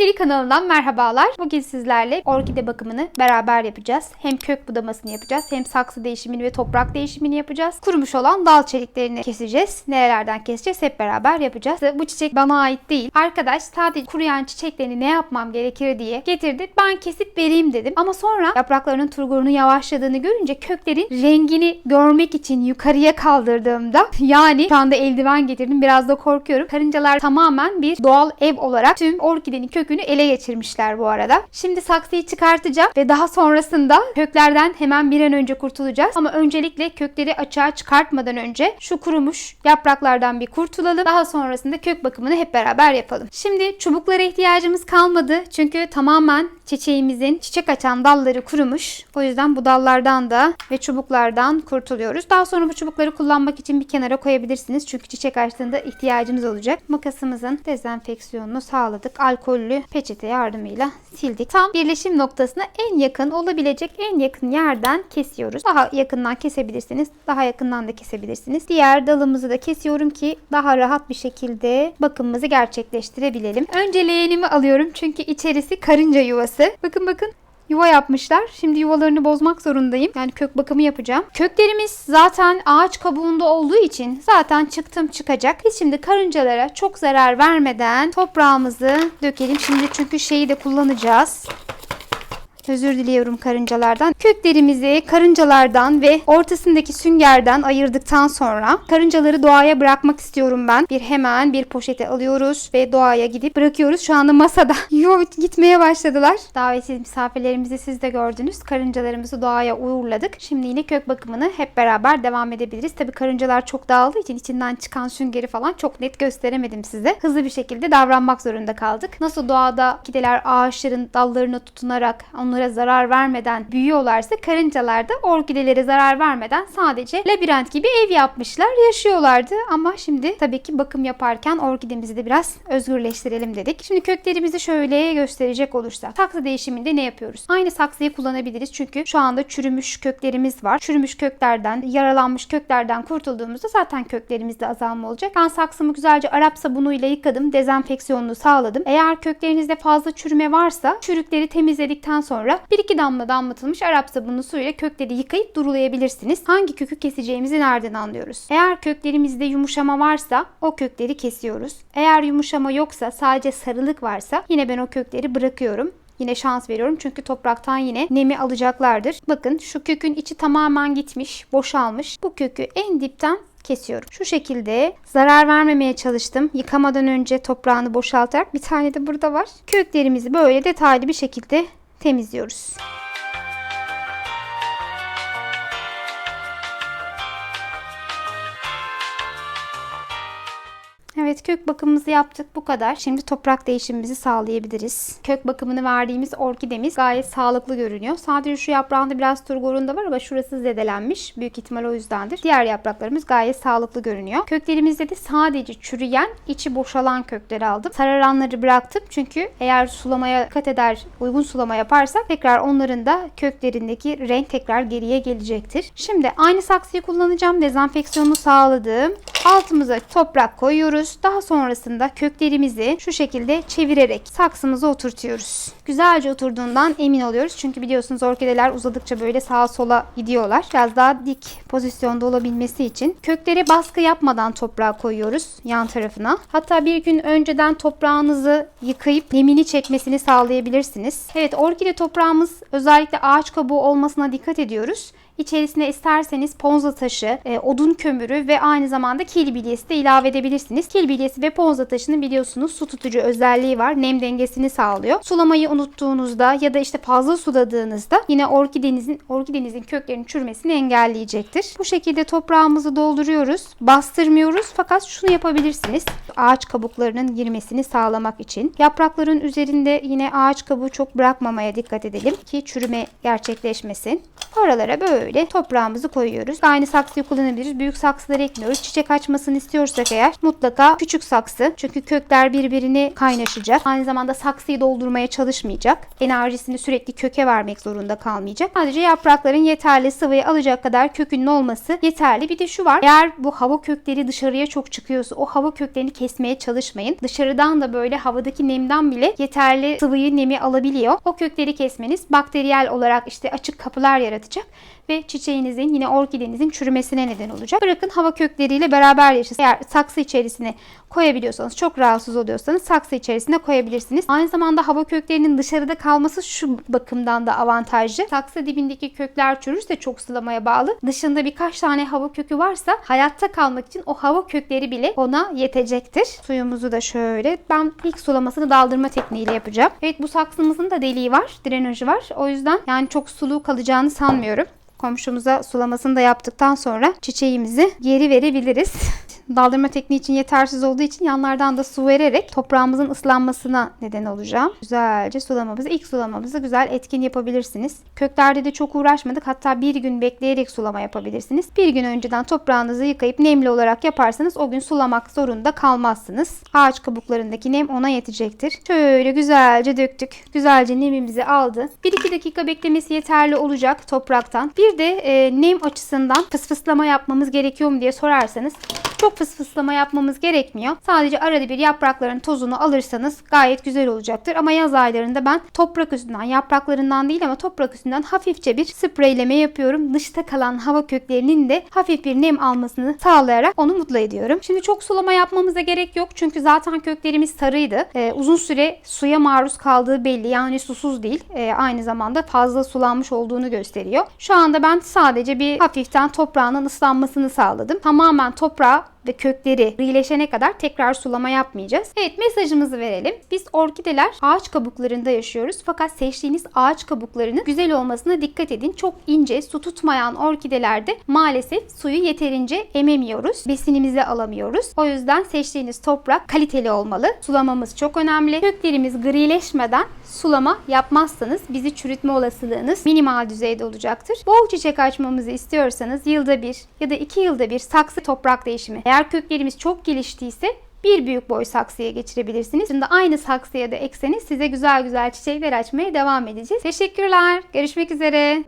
Şimdilik kanalından merhabalar. Bugün sizlerle orkide bakımını beraber yapacağız. Hem kök budamasını yapacağız hem saksı değişimini ve toprak değişimini yapacağız. Kurumuş olan dal çeliklerini keseceğiz. Nerelerden keseceğiz hep beraber yapacağız. Bu çiçek bana ait değil. Arkadaş sadece kuruyan çiçeklerini ne yapmam gerekir diye getirdi. Ben kesip vereyim dedim. Ama sonra yapraklarının turgorunun yavaşladığını görünce köklerin rengini görmek için yukarıya kaldırdığımda yani şu anda eldiven getirdim. Biraz da korkuyorum. Karıncalar tamamen bir doğal ev olarak tüm orkidenin kökünü ele geçirmişler bu arada. Şimdi saksıyı çıkartacağım ve daha sonrasında köklerden hemen bir an önce kurtulacağız. Ama öncelikle kökleri açığa çıkartmadan önce şu kurumuş yapraklardan bir kurtulalım. Daha sonrasında kök bakımını hep beraber yapalım. Şimdi çubuklara ihtiyacımız kalmadı. Çünkü tamamen çiçeğimizin çiçek açan dalları kurumuş. O yüzden bu dallardan da ve çubuklardan kurtuluyoruz. Daha sonra bu çubukları kullanmak için bir kenara koyabilirsiniz. Çünkü çiçek açtığında ihtiyacınız olacak. Makasımızın dezenfeksiyonunu sağladık. Alkollü peçete yardımıyla sildik. Tam birleşim noktasına en yakın olabilecek en yakın yerden kesiyoruz. Daha yakından kesebilirsiniz. Daha yakından da kesebilirsiniz. Diğer dalımızı da kesiyorum ki daha rahat bir şekilde bakımımızı gerçekleştirebilelim. Önce leğenimi alıyorum çünkü içerisi karınca yuvası. Bakın bakın yuva yapmışlar. Şimdi yuvalarını bozmak zorundayım. Yani kök bakımı yapacağım. Köklerimiz zaten ağaç kabuğunda olduğu için zaten çıktım çıkacak. Biz şimdi karıncalara çok zarar vermeden toprağımızı dökelim. Şimdi çünkü şeyi de kullanacağız. Özür diliyorum karıncalardan. Köklerimizi karıncalardan ve ortasındaki süngerden ayırdıktan sonra karıncaları doğaya bırakmak istiyorum ben. Bir hemen bir poşete alıyoruz ve doğaya gidip bırakıyoruz. Şu anda masada yo gitmeye başladılar. Davetsiz misafirlerimizi siz de gördünüz. Karıncalarımızı doğaya uğurladık. Şimdi yine kök bakımını hep beraber devam edebiliriz. Tabii karıncalar çok dağıldığı için içinden çıkan süngeri falan çok net gösteremedim size. Hızlı bir şekilde davranmak zorunda kaldık. Nasıl doğada kideler ağaçların dallarına tutunarak onlara zarar vermeden büyüyorlarsa karıncalar da orkidelere zarar vermeden sadece labirent gibi ev yapmışlar, yaşıyorlardı. Ama şimdi tabii ki bakım yaparken orkidemizi de biraz özgürleştirelim dedik. Şimdi köklerimizi şöyle gösterecek olursak saksı değişiminde ne yapıyoruz? Aynı saksıyı kullanabiliriz çünkü şu anda çürümüş köklerimiz var. Çürümüş köklerden, yaralanmış köklerden kurtulduğumuzda zaten köklerimizde azalma olacak. Ben saksımı güzelce Arap sabunuyla yıkadım, dezenfeksiyonunu sağladım. Eğer köklerinizde fazla çürüme varsa çürükleri temizledikten sonra bir iki damla damlatılmış Arap sabunu suyla kökleri yıkayıp durulayabilirsiniz. Hangi kökü keseceğimizi nereden anlıyoruz? Eğer köklerimizde yumuşama varsa o kökleri kesiyoruz. Eğer yumuşama yoksa sadece sarılık varsa yine ben o kökleri bırakıyorum. Yine şans veriyorum çünkü topraktan yine nemi alacaklardır. Bakın şu kökün içi tamamen gitmiş, boşalmış. Bu kökü en dipten kesiyorum. Şu şekilde zarar vermemeye çalıştım. Yıkamadan önce toprağını boşaltarak bir tane de burada var. Köklerimizi böyle detaylı bir şekilde temizliyoruz. Evet kök bakımımızı yaptık bu kadar. Şimdi toprak değişimimizi sağlayabiliriz. Kök bakımını verdiğimiz orkidemiz gayet sağlıklı görünüyor. Sadece şu yaprağında biraz turgorunda var ama şurası zedelenmiş. Büyük ihtimal o yüzdendir. Diğer yapraklarımız gayet sağlıklı görünüyor. Köklerimizde de sadece çürüyen, içi boşalan kökleri aldım. Sararanları bıraktım çünkü eğer sulamaya dikkat eder, uygun sulama yaparsak tekrar onların da köklerindeki renk tekrar geriye gelecektir. Şimdi aynı saksıyı kullanacağım. Dezenfeksiyonunu sağladım. Altımıza toprak koyuyoruz. Daha sonrasında köklerimizi şu şekilde çevirerek saksımıza oturtuyoruz. Güzelce oturduğundan emin oluyoruz. Çünkü biliyorsunuz orkideler uzadıkça böyle sağa sola gidiyorlar. Biraz daha dik pozisyonda olabilmesi için köklere baskı yapmadan toprağa koyuyoruz yan tarafına. Hatta bir gün önceden toprağınızı yıkayıp nemini çekmesini sağlayabilirsiniz. Evet orkide toprağımız özellikle ağaç kabuğu olmasına dikkat ediyoruz. İçerisine isterseniz ponza taşı, e, odun kömürü ve aynı zamanda kil bilyesi de ilave edebilirsiniz. Kil bilyesi ve ponza taşının biliyorsunuz su tutucu özelliği var. Nem dengesini sağlıyor. Sulamayı unuttuğunuzda ya da işte fazla suladığınızda yine orkidenizin orkidenizin köklerinin çürümesini engelleyecektir. Bu şekilde toprağımızı dolduruyoruz. Bastırmıyoruz fakat şunu yapabilirsiniz. Ağaç kabuklarının girmesini sağlamak için. Yaprakların üzerinde yine ağaç kabuğu çok bırakmamaya dikkat edelim ki çürüme gerçekleşmesin. Oralara böyle şöyle toprağımızı koyuyoruz. Aynı saksıyı kullanabiliriz. Büyük saksıları ekmiyoruz. Çiçek açmasını istiyorsak eğer mutlaka küçük saksı. Çünkü kökler birbirini kaynaşacak. Aynı zamanda saksıyı doldurmaya çalışmayacak. Enerjisini sürekli köke vermek zorunda kalmayacak. Sadece yaprakların yeterli sıvıyı alacak kadar kökünün olması yeterli. Bir de şu var. Eğer bu hava kökleri dışarıya çok çıkıyorsa o hava köklerini kesmeye çalışmayın. Dışarıdan da böyle havadaki nemden bile yeterli sıvıyı nemi alabiliyor. O kökleri kesmeniz bakteriyel olarak işte açık kapılar yaratacak ve çiçeğinizin yine orkidenizin çürümesine neden olacak. Bırakın hava kökleriyle beraber yaşasın. Eğer saksı içerisine koyabiliyorsanız, çok rahatsız oluyorsanız saksı içerisine koyabilirsiniz. Aynı zamanda hava köklerinin dışarıda kalması şu bakımdan da avantajlı. Saksı dibindeki kökler çürürse çok sulamaya bağlı. Dışında birkaç tane hava kökü varsa hayatta kalmak için o hava kökleri bile ona yetecektir. Suyumuzu da şöyle ben ilk sulamasını daldırma tekniğiyle yapacağım. Evet bu saksımızın da deliği var, drenajı var. O yüzden yani çok sulu kalacağını sanmıyorum. Komşumuza sulamasını da yaptıktan sonra çiçeğimizi geri verebiliriz. Daldırma tekniği için yetersiz olduğu için yanlardan da su vererek toprağımızın ıslanmasına neden olacağım. Güzelce sulamamızı, ilk sulamamızı güzel etkin yapabilirsiniz. Köklerde de çok uğraşmadık. Hatta bir gün bekleyerek sulama yapabilirsiniz. Bir gün önceden toprağınızı yıkayıp nemli olarak yaparsanız o gün sulamak zorunda kalmazsınız. Ağaç kabuklarındaki nem ona yetecektir. Şöyle güzelce döktük. Güzelce nemimizi aldı. 1-2 dakika beklemesi yeterli olacak topraktan. Bir de e, nem açısından fısfıslama yapmamız gerekiyor mu diye sorarsanız çok fısfıslama yapmamız gerekmiyor. Sadece arada bir yaprakların tozunu alırsanız gayet güzel olacaktır. Ama yaz aylarında ben toprak üstünden, yapraklarından değil ama toprak üstünden hafifçe bir spreyleme yapıyorum. Dışta kalan hava köklerinin de hafif bir nem almasını sağlayarak onu mutlu ediyorum. Şimdi çok sulama yapmamıza gerek yok. Çünkü zaten köklerimiz sarıydı. Ee, uzun süre suya maruz kaldığı belli. Yani susuz değil. Ee, aynı zamanda fazla sulanmış olduğunu gösteriyor. Şu anda ben sadece bir hafiften toprağının ıslanmasını sağladım. Tamamen toprağa ve kökleri iyileşene kadar tekrar sulama yapmayacağız. Evet mesajımızı verelim. Biz orkideler ağaç kabuklarında yaşıyoruz. Fakat seçtiğiniz ağaç kabuklarının güzel olmasına dikkat edin. Çok ince su tutmayan orkidelerde maalesef suyu yeterince ememiyoruz. Besinimizi alamıyoruz. O yüzden seçtiğiniz toprak kaliteli olmalı. Sulamamız çok önemli. Köklerimiz grileşmeden sulama yapmazsanız bizi çürütme olasılığınız minimal düzeyde olacaktır. Bol çiçek açmamızı istiyorsanız yılda bir ya da iki yılda bir saksı toprak değişimi. Eğer köklerimiz çok geliştiyse bir büyük boy saksıya geçirebilirsiniz. Şimdi aynı saksıya da ekseniz size güzel güzel çiçekler açmaya devam edeceğiz. Teşekkürler. Görüşmek üzere.